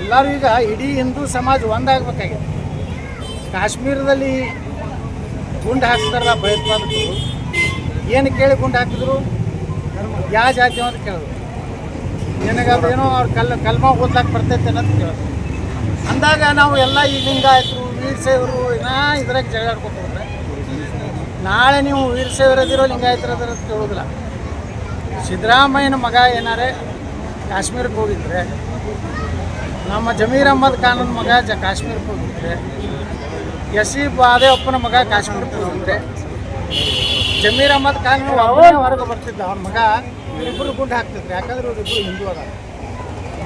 ಎಲ್ಲರೂ ಈಗ ಇಡೀ ಹಿಂದೂ ಸಮಾಜ ಒಂದಾಗಬೇಕಾಗಿದೆ. ಕಾಶ್ಮೀರದಲ್ಲಿ ಗುಂಡು ಹಾಕ್ತಾರಲ್ಲ ಭಯೋತ್ಪಾದಕರು. ಏನು ಕೇಳಿ ಗುಂಡು ಹಾಕಿದ್ರು? ಯಾವ ಜಾತಿ ಅಂತ ಕೇಳಿದ್ರು. ಏನೋ ಅವ್ರು ಕಲ್ ಕಲ್ಮ ಓದ್ಲಾಕ್ ಬರ್ತೈತೆ ಅನ್ನೋದು ಕೇಳಿದ್ರು. ಅಂದಾಗ ನಾವು ಎಲ್ಲ ಈ ಲಿಂಗಾಯತರು ಸೇವರು ಏನೋ ಇದ್ರಾಗ ಜಗಳ ಆಡ್ಕೊತ ನಾಳೆ ನೀವು ವೀರಶೈವರದಿರೋ ಲಿಂಗಾಯತರದಿರೋ ಅಂತ ಕೇಳೋದಿಲ್ಲ. ಸಿದ್ದರಾಮಯ್ಯನ ಮಗ ಏನಾರೇ ಕಾಶ್ಮೀರಕ್ಕೆ ಹೋಗಿದ್ರೆ ನಮ್ಮ ಜಮೀರ್ ಅಹ್ಮದ್ ಖಾನನ ಮಗ ಜ ಕಾಶ್ಮೀರಕ್ಕೆ ಎಸ್ ಸಿ ಬಾದೇವಪ್ಪನ ಮಗ ಕಾಶ್ಮೀರಕ್ಕೆ ಹೋಗಿದ್ರೆ ಜಮೀರ್ ಅಹಮದ್ ಖಾನ್ ಹೊರಗೆ ಬರ್ತಿದ್ದ. ಅವನ ಮಗ ಇಬ್ಬರು ಗುಂಡು ಹಾಕ್ತಿದ್ರು. ಯಾಕಂದ್ರೆ ಅವರಿಬ್ಬರು ಹಿಂದೂ ಅದ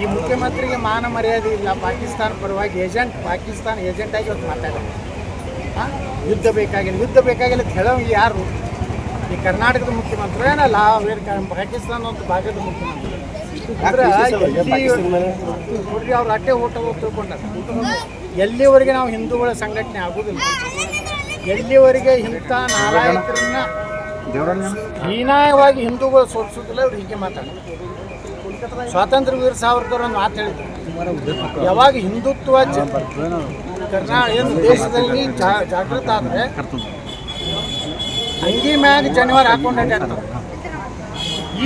ಈ ಮುಖ್ಯಮಂತ್ರಿಗೆ ಮಾನ ಮರ್ಯಾದೆ ಇಲ್ಲ. ಪಾಕಿಸ್ತಾನ ಪರವಾಗಿ ಏಜೆಂಟ್, ಪಾಕಿಸ್ತಾನ ಏಜೆಂಟ್ ಆಗಿ ಇವತ್ತು ಮಾತಾಡೋದು? ಯುದ್ಧ ಬೇಕಾಗಿಲ್ಲ. ಯುದ್ಧ ಬೇಕಾಗಿಲ್ಲ ಅಂತ ಯಾರು? ಈ ಕರ್ನಾಟಕದ ಮುಖ್ಯಮಂತ್ರಿ ಏನಲ್ಲ? ಪಾಕಿಸ್ತಾನ ಒಂದು ಭಾಗದ ಮುಖ್ಯಮಂತ್ರಿ. ನೋಡ್ರಿ ಅವ್ರು ಅಟ್ಟೆ ಊಟ ತಿಳ್ಕೊಂಡಾರ? ಎಲ್ಲಿವರೆಗೆ ನಾವು ಹಿಂದೂಗಳ ಸಂಘಟನೆ ಆಗೋದಿಲ್ಲ? ಎಲ್ಲಿವರೆಗೆ ಇಂಥ ನಾರಾಯಕರನ್ನ ಹೀನಾಯವಾಗಿ ಹಿಂದೂಗಳು ಸೋಲಿಸೋದಿಲ್ಲ ಅವ್ರು ಹೀಗೆ ಮಾತಾಡ ಸ್ವಾತಂತ್ರ್ಯ ವೀರ ಸಾವರ್ಕರ್ ಒಂದು ಮಾತು ಹೇಳಿದ್ರು. ಯಾವಾಗ ಹಿಂದುತ್ವ ಕರ್ನಾಟಕ ದೇಶದಲ್ಲಿ ಜಾಗೃತ ಆದರೆ, ಅಂಗಿ ಮ್ಯಾಗ ಜನಿವಾರ ಹಾಕೊಂಡು ಅಡ್ಡಾಡ್ತಾರೆ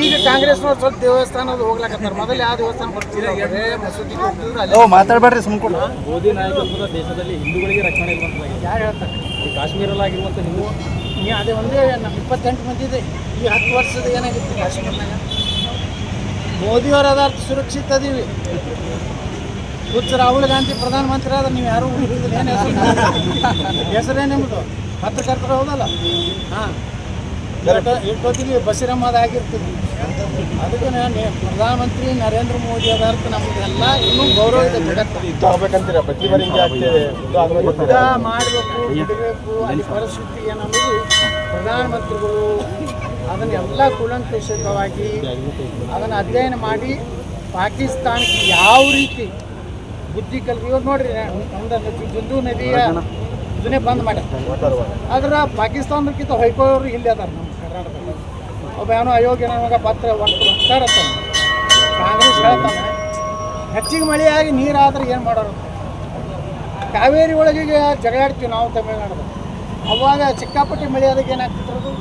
ಈಗ ಕಾಂಗ್ರೆಸ್ನವ್ರು ಸ್ವಲ್ಪ ದೇವಸ್ಥಾನದ ಹೋಗ್ಲಾಕತ್ತಾರೆ. ಮೊದಲು ಯಾವ ದೇವಸ್ಥಾನ ಬರ್ತೀರ ಬರೇ ಮಸೂದಿಗೆ ಹೋಗ್ತಿದ್ರು ಮಾತಾಡಬೇಡ್ರಿ ಸುಮ್ಕೊಂಡು ಮೋದಿ ನಾಯಕತ್ವದ ದೇಶದಲ್ಲಿ ಹಿಂದೂಗಳಿಗೆ ರಕ್ಷಣೆ ಇರುವಂತಾಗಿದೆ ಯಾರು ಹೇಳ್ತಾರೆ? ಈ ಕಾಶ್ಮೀರಲ್ಲಾಗಿರುವಂಥ ಹಿಂದೂ ನೀ ಅದೇ ಒಂದೇ ನಮ್ಮ ಇಪ್ಪತ್ತೆಂಟು ಮಂದಿ ಇದೆ. ಈ ಹತ್ತು ವರ್ಷದ ಏನಾಗಿತ್ತು ಕಾಶ್ಮೀರ್ನಾಗ ಮೋದಿಯವರ ಅದಾರ್ಥ ಸುರಕ್ಷಿತ ಅದೀವಿ. ಹುಚ್ಚ ರಾಹುಲ್ ಗಾಂಧಿ ಪ್ರಧಾನಮಂತ್ರಿ ಆದ್ರೆ ನೀವು ಯಾರು ಏನು ಹೆಸರು? ಹೆಸರೇ ನಿಮ್ಮದು ಪತ್ರಕರ್ತರು ಹೌದಲ್ಲ? ಹಾಂ. ಇಷ್ಟೊತ್ತಿಗೆ ಬಸಿರಮ್ಮದಾಗಿರ್ತೀವಿ ಅದಕ್ಕೆ ನಾನು ಪ್ರಧಾನಮಂತ್ರಿ ನರೇಂದ್ರ ಮೋದಿ ಅದಾರ್ಥ ನಮಗೆಲ್ಲ ಇನ್ನೂ ಗೌರವ ಆಗ್ಬೇಕಂತೀರ? ಪ್ರತಿ ಬಾರಿ ಯುದ್ಧ ಮಾಡಬೇಕು ಬಿಡಬೇಕು ಅಲ್ಲಿ ಪರಿಸ್ಥಿತಿ ಏನನ್ನೋದು ಪ್ರಧಾನಮಂತ್ರಿಗಳು ಅದನ್ನೆಲ್ಲ ಕೂಲಂಕುಷವಾಗಿ ಅದನ್ನು ಅಧ್ಯಯನ ಮಾಡಿ ಪಾಕಿಸ್ತಾನಕ್ಕೆ ಯಾವ ರೀತಿ ಬುದ್ಧಿ ಕಲ್ಪಿ ನೋಡ್ರಿ ಒಂದು ಸಿಂಧೂ ನದಿಯ ಇದನ್ನೇ ಬಂದ್ ಮಾಡ್ಯಾರ ಆದ್ರೆ ಪಾಕಿಸ್ತಾನಕ್ಕಿಂತ ಹೈಕೋರ್ ಇಲ್ಲಿ ಅದಾರ ನಮ್ಮ ಕರ್ನಾಟಕದಲ್ಲಿ. ಒಬ್ಬ ಏನೋ ಅಯೋಗ್ಯ ನಮಗೆ ಪತ್ರ ಕಾಂಗ್ರೆಸ್ ಹೇಳ್ತಾನೆ, ಹೆಚ್ಚಿಗೆ ಮಳೆಯಾಗಿ ನೀರಾದ್ರೆ ಏನು ಮಾಡೋರು? ಕಾವೇರಿ ಒಳಗೆ ಜಗಳಾಡ್ತೀವಿ ನಾವು ತಮಿಳ್ನಾಡು ಅವಾಗ ಸಿಕ್ಕಾಪಟ್ಟೆ ಮಳೆ ಅದಕ್ಕೆ ಏನಾಗ್ತಿರೋದು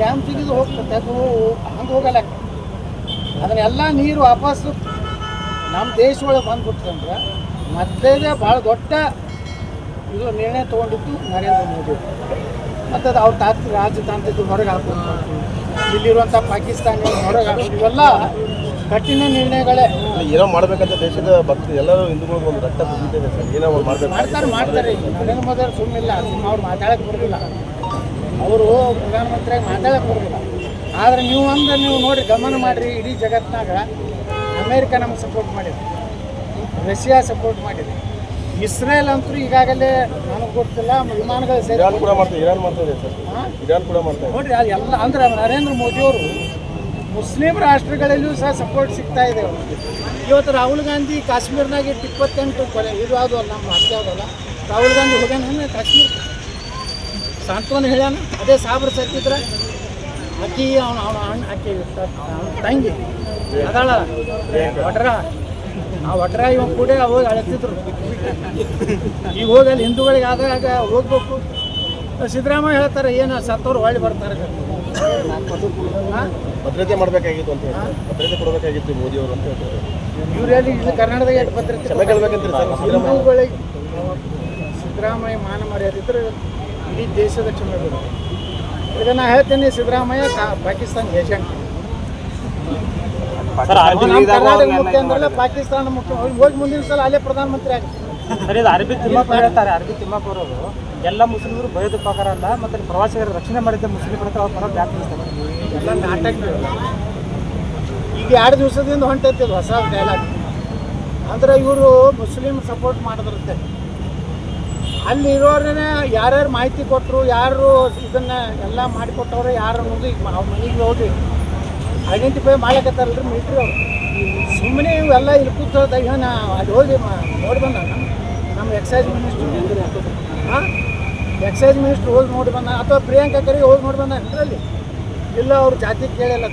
ಡ್ಯಾಮ್ ತೆಗೆದು ಹೋಗ್ತದೆ ಅದು ಹಂಗೆ ಹೋಗಲ್ಲ. ಅದನ್ನೆಲ್ಲ ನೀರು ವಾಪಸ್ಸು ನಮ್ಮ ದೇಶ ಒಳಗೆ ಬಂದ್ಬಿಡ್ತಂದ್ರೆ ಮತ್ತೆ ಭಾಳ ದೊಡ್ಡ ಇದು ನಿರ್ಣಯ ತೊಗೊಂಡಿದ್ದು ನರೇಂದ್ರ ಮೋದಿ. ಮತ್ತು ಅದು ಅವ್ರ ತಾತ್ ರಾಜತಾಂತ್ರಿಕ ಹೊರಗೆ ಹಾಕೋದು ಇಲ್ಲಿರುವಂಥ ಪಾಕಿಸ್ತಾನ ಹೊರಗೆ ಹಾಕೋದು ಇವೆಲ್ಲ ಕಠಿಣ ನಿರ್ಣಯಗಳೇ. ಏನೋ ಮಾಡಬೇಕಂತ ದೇಶದ ಭಕ್ತಿ ಎಲ್ಲರೂ ಹಿಂದೂಗಳು ಒಂದು ರಕ್ತ ಬಿದ್ದಿದೆ ಸರ್. ಏನೋ ಅವ್ರು ಮಾಡ್ಬೇಕು. ಮಾಡ್ತಾರೆ ಮಾಡ್ತಾರೆ. ನರೇಂದ್ರ ಮೋದಿ ಅವ್ರು ಸುಮ್ಮನಿಲ್ಲ ಸುಮ್ಮ ಅವ್ರು ಮಾತಾಡಕ್ಕೆ ಬರೋದಿಲ್ಲ. ಅವರು ಪ್ರಧಾನಮಂತ್ರಿಯಾಗಿ ಮಾತಾಡಕ್ಕೆ ಬರೋದಿಲ್ಲ. ಆದರೆ ನೀವು ಅಂದ್ರೆ ನೀವು ನೋಡಿ ಗಮನ ಮಾಡಿರಿ ಇಡೀ ಜಗತ್ತಿನಾಗ ಅಮೇರಿಕ ನಮ್ಗೆ ಸಪೋರ್ಟ್ ಮಾಡಿದೆ. ರಷ್ಯಾ ಸಪೋರ್ಟ್ ಮಾಡಿದೆ. ಇಸ್ರೇಲ್ ಅಂತೂ ಈಗಾಗಲೇ ನನಗೆ ಗೊತ್ತಿಲ್ಲ ವಿಮಾನಗಳು ಸೇರಿ ಇರಾನ್ ಕೂಡ ಮಾಡ್ತೀವಿ ಇರಾನ್ ಮಾಡ್ತಾ ಇದೆ ಸರ್. ಇರಾನ್ ಕೂಡ ಮಾಡ್ತಾ ಇದೆ. ನೋಡ್ರಿ ಅದು ಎಲ್ಲ ಅಂದ್ರೆ ನರೇಂದ್ರ ಮೋದಿಯವರು ಮುಸ್ಲಿಂ ರಾಷ್ಟ್ರಗಳಲ್ಲೂ ಸಹ ಸಪೋರ್ಟ್ ಸಿಗ್ತಾ ಇದೆ ಇವತ್ತು ರಾಹುಲ್ ಗಾಂಧಿ ಕಾಶ್ಮೀರ್ನಾಗ ಇಟ್ಟು ಇಪ್ಪತ್ತೆಂಟು ಕೊಲೆ. ಇದು ಅದು ಅಲ್ಲ ನಮ್ಮ ಹತ್ಯೆ ಅದಲ್ಲ ರಾಹುಲ್ ಗಾಂಧಿ ಹೋಗ್ಯಾನ ಕಾಶ್ಮೀರ್? ಸಾಂತ್ವನ ಹೇಳ್ಯಾನ? ಅದೇ ಸಾಬ್ರ ಸತ್ತಿದ್ರೆ ಅಕ್ಕಿ ಅವನು ಅವನ ಅಣ್ಣ ಅಕ್ಕಿ ತಂಗಿ. ಅದಳ. ಒಟ್ರ ಆ ಒಟ್ರ ಇವಾಗ ಕೂಡ ಹೋಗಿ ಅಳತಿದ್ರು. ಈಗ ಹೋಗಿ ಅಲ್ಲಿ ಹಿಂದೂಗಳಿಗೆ ಆದಾಗ ಹೋಗ್ಬೇಕು. ಸಿದ್ದರಾಮಯ್ಯ ಹೇಳ್ತಾರೆ ಏನು ಸತ್ತವ್ರು ಹೊಳ್ಳಿ ಬರ್ತಾರೆ? ಭದ್ರತೆ ಮಾಡಬೇಕಾಗಿತ್ತು ಅಂತ ಭದ್ರತೆ ಕೊಡಬೇಕಾಗಿತ್ತು ಮೋದಿ ಅವರು ಅಂತ ಹೇಳ್ತಾರೆ. ಇವ್ರು ಎಲ್ಲಿ ಇಲ್ಲಿ ಕರ್ನಾಟಕದಾಗ ಎಷ್ಟು ಭದ್ರತೆ ಹಿಂದೂಗಳಿಗೆ ಸಿದ್ದರಾಮಯ್ಯ ಮಾನ ಮರ್ಯಾದೆ ಇದ್ರೆ ಇಡೀ ದೇಶದ ಕ್ಷಮೆ ಇದನ್ನು ಈಗ ನಾ ಹೇಳ್ತೇನೆ ಸಿದ್ದರಾಮಯ್ಯ ಪಾಕಿಸ್ತಾನ ಏಜೆಂಟ್. ಪಾಕಿಸ್ತಾನ ಮುಖ್ಯ ಹೋಗಿ ಮುಂದಿನ ಸಲ ಅಲ್ಲೇ ಪ್ರಧಾನಮಂತ್ರಿ ಆಗಿ ಸರ್ ಇದು ಅರಬಿ ತಿಮ್ಮಪ್ಪ ಹೇಳ್ತಾರೆ ಅರಬಿ ತಿಮ್ಮಪ್ಪ ಅವರು. ಎಲ್ಲ ಮುಸ್ಲಿಮರು ಅಲ್ಲ ಮತ್ತೆ ಪ್ರವಾಸಿಗರ ರಕ್ಷಣೆ ಮಾಡಿದ್ದ ಮುಸ್ಲಿಮರ ಪಡೆದ ಅವ್ರ ಪರ ವ್ಯಾಖ್ಯಾನಿಸ್ತಾರೆ ಎಲ್ಲ ನಾಟಕ ಈಗ ಎರಡು ದಿವಸದಿಂದ ಹೊಂಟೈತಿ ಹೊಸ ಡೈಲಾಗ್ ಅಂದ್ರೆ ಇವರು ಮುಸ್ಲಿಂ ಸಪೋರ್ಟ್ ಮಾಡಿದ್ರಂತೆ. ಅಲ್ಲಿ ಇರೋರೇ ಯಾರ್ಯಾರು ಮಾಹಿತಿ ಕೊಟ್ಟರು ಯಾರು ಇದನ್ನ ಎಲ್ಲ ಮಾಡಿಕೊಟ್ಟವ್ರು ಯಾರು ಅನ್ನೋದು ಈಗ ಅವ್ರ ಮನೆಗೆ ಹೋಗಿ ಐಡೆಂಟಿಫೈ ಮಾಡ್ಲಕತ್ತಾರಲ್ರಿ ಮಿಲಿಟ್ರಿ ಅವರು. ಸುಮ್ಮನೆ ಇವೆಲ್ಲ ಇಲ್ಲಿ ಕೂತದ ಈಗ ನಾ ಅಲ್ಲಿ ಹೋಗಿ ನೋಡಿ ಬಂದ ನಮ್ಮ ಎಕ್ಸೈಸ್ ಮಿನಿಸ್ಟ್ರು ಹಾಂ ಎಕ್ಸೈಸ್ ಮಿನಿಸ್ಟ್ರ್ ಹೋಗಿ ನೋಡಿ ಬಂದ ಅಥವಾ ಪ್ರಿಯಾಂಕಾ ಖರ್ಗೆ ಹೋಗಿ ನೋಡಿ ಬಂದ ಅಂದ್ರಲ್ಲಿ ಇಲ್ಲ, ಅವ್ರ ಜಾತಿ ಕೇಳಲ್ಲ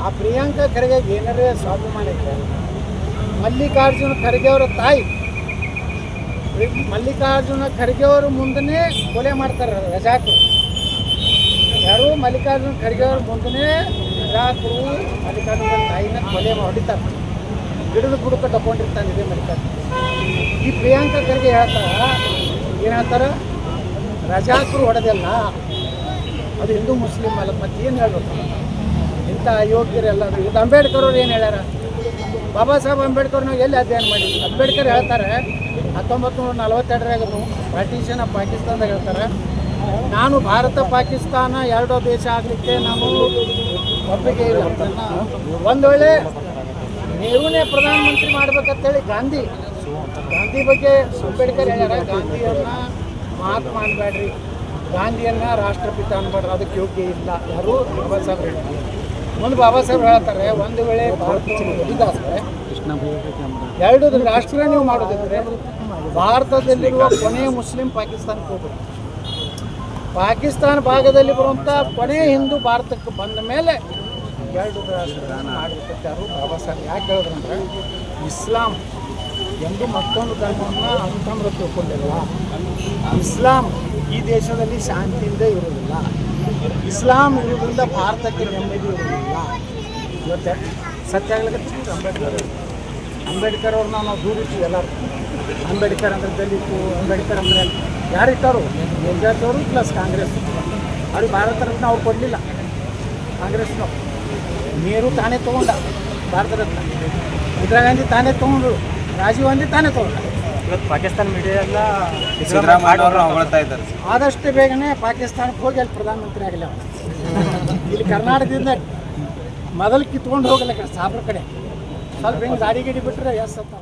ಆ ಪ್ರಿಯಾಂಕಾ ಖರ್ಗೆ ಏನಾರೇ ಸ್ವಾಭಿಮಾನ ಇತ್ತು ಮಲ್ಲಿಕಾರ್ಜುನ ಖರ್ಗೆ ಅವರ ತಾಯಿ. ಮಲ್ಲಿಕಾರ್ಜುನ ಖರ್ಗೆ ಅವರ ಮುಂದನೇ ಕೊಲೆ ಮಾಡ್ತಾರೆ ರಜಾಕು. ಯಾರು? ಮಲ್ಲಿಕಾರ್ಜುನ ಖರ್ಗೆ ಅವ್ರ ಮುಂದನೇ ರಜಾಕರು ಅಧಿಕಾರಿಗಳ ತಾಯಿನ ಕೊಲೆ ಹೊಡಿತಾರೆ ಗಿಡದ ಬುಡಕ ತಗೊಂಡಿರ್ತಾನೆ ಇದೇ ಮಡಿತಾರೆ ಈ ಪ್ರಿಯಾಂಕಾ ಖರ್ಗೆ ಹೇಳ್ತಾರ, ಏನು ಹೇಳ್ತಾರೆ? ಹೊಡೆದಿಲ್ಲ ಅದು ಹಿಂದೂ ಮುಸ್ಲಿಂ ಅಲ್ಲ, ಮತ್ತೆ ಏನು ಹೇಳ್ಬೇಕು? ಇಂಥ ಅಯೋಗ್ಯರೆಲ್ಲ ಇದು ಅಂಬೇಡ್ಕರ್ ಅವ್ರು ಏನು ಹೇಳ್ಯಾರ? ಬಾಬಾ ಸಾಹೇಬ್ ಅಂಬೇಡ್ಕರ್ ಎಲ್ಲಿ ಅಧ್ಯಯನ ಮಾಡಿ ಅಂಬೇಡ್ಕರ್ ಹೇಳ್ತಾರೆ ಹತ್ತೊಂಬತ್ತು ನೂರ ನಲವತ್ತೆರಡರಾಗೂ ಪಾರ್ಟಿಷನ್ ಆಫ್ ಪಾಕಿಸ್ತಾನದಾಗ ಹೇಳ್ತಾರೆ, ನಾನು ಭಾರತ ಪಾಕಿಸ್ತಾನ ಎರಡೋ ದೇಶ ಆಗಲಿಕ್ಕೆ ನಾನು ಒಪ್ಪಿಗೆ ಇಲ್ಲ. ಒಂದು ವೇಳೆ ನೀವೇ ಪ್ರಧಾನಮಂತ್ರಿ ಮಾಡ್ಬೇಕಂತೇಳಿ ಗಾಂಧಿ ಗಾಂಧಿ ಬಗ್ಗೆ ಅಂಬೇಡ್ಕರ್ ಹೇಳ್ಯಾರ ಗಾಂಧಿಯನ್ನ ಮಾತು ಮಾಡಬೇಡ್ರಿ. ಗಾಂಧಿಯನ್ನ ರಾಷ್ಟ್ರಪಿತ ಅನ್ಬೇಡ್ರಿ ಅದಕ್ಕೆ ಯೋಗ್ಯ ಇಲ್ಲ. ಯಾರು? ಬಾಬಾ ಸಾಹೇಬ್ ಹೇಳ್ತಾರೆ ಮುಂದೆ ಬಾಬಾ ಸಾಹೇಬ್ ಹೇಳ್ತಾರೆ, ಒಂದು ವೇಳೆ ಭಾರತ ಎರಡು ರಾಷ್ಟ್ರ ನೀವು ಮಾಡೋದಿದ್ರೆ ಭಾರತದಲ್ಲಿರುವ ಕೊನೆಯ ಮುಸ್ಲಿಂ ಪಾಕಿಸ್ತಾನಕ್ಕೆ ಹೋಗ್ಬೇಕು. ಪಾಕಿಸ್ತಾನ ಭಾಗದಲ್ಲಿ ಬರುವಂಥ ಕೊನೆಯ ಹಿಂದೂ ಭಾರತಕ್ಕೆ ಬಂದ ಮೇಲೆ ಎರಡು ಯಾರು ಬಾಬಾ ಸಾಹೇಬ್? ಯಾಕೆ ಹೇಳಿದ್ರಂದ್ರೆ ಇಸ್ಲಾಂ ಎಂದು ಮತ್ತೊಂದು ಧರ್ಮವನ್ನು ಅಂತಂದ್ರೆ ತಿಳ್ಕೊಂಡಿಲ್ಲ ಇಸ್ಲಾಂ ಈ ದೇಶದಲ್ಲಿ ಶಾಂತಿಯಿಂದ ಇರುವುದಿಲ್ಲ. ಇಸ್ಲಾಂ ಇರುವುದರಿಂದ ಭಾರತಕ್ಕೆ ನೆಮ್ಮದಿ ಇರುವುದಿಲ್ಲ. ಇವತ್ತೆ ಸತ್ಯ ಆಗ್ಲಿಕ್ಕೆ ಅಂಬೇಡ್ಕರ್ ಅಂಬೇಡ್ಕರ್ ಅವ್ರನ್ನ ನಾವು ದೂರ ಇರ್ತೀವಿ ಎಲ್ಲರೂ. ಅಂಬೇಡ್ಕರ್ ಅಂದ್ರೆ ದಲಿತು ಅಂಬೇಡ್ಕರ್ ಅಂದರೆ ಎಲ್ ಜಾತಿಯವರು ಪ್ಲಸ್ ಕಾಂಗ್ರೆಸ್. ಅವ್ರಿಗೆ ಭಾರತ ರತ್ನ ಅವ್ರು ಕೊಡಲಿಲ್ಲ. ಕಾಂಗ್ರೆಸ್ನವ್ರು. ನೆಹರು ತಾನೇ ತೊಗೊಂಡ. ಭಾರತ ರತ್ನ ಇಂದಿರಾ ಗಾಂಧಿ ತಾನೇ ತೊಗೊಂಡ್ರು ರಾಜೀವ್ ಗಾಂಧಿ ತಾನೇ ತೊಗೊಂಡ. ಇವತ್ತು ಪಾಕಿಸ್ತಾನ ಮೀಡಿಯಾ ಎಲ್ಲ ಸಿದ್ದರಾಮಯ್ಯ ಅವರು ಹೊಗಳ್ತಾ ಇದ್ದಾರೆ. ಆದಷ್ಟು ಬೇಗನೆ ಪಾಕಿಸ್ತಾನಕ್ಕೆ ಹೋಗಿ ಅಲ್ಲಿ ಪ್ರಧಾನಮಂತ್ರಿ ಆಗಲಿ ಅವ ಇಲ್ಲಿ ಕರ್ನಾಟಕದಿಂದ ಮೊದಲು ಕಿತ್ಕೊಂಡು ಹೋಗಲ್ಲ ಕಡೆ ಸಾಬ್ರ ಕಡೆ. ಸ್ವಲ್ಪ ಹಿಂಗೆ ಗಾಡಿ ಗಿಡಿ ಬಿಟ್ಟರೆ ಎಸ್ ಅಂತ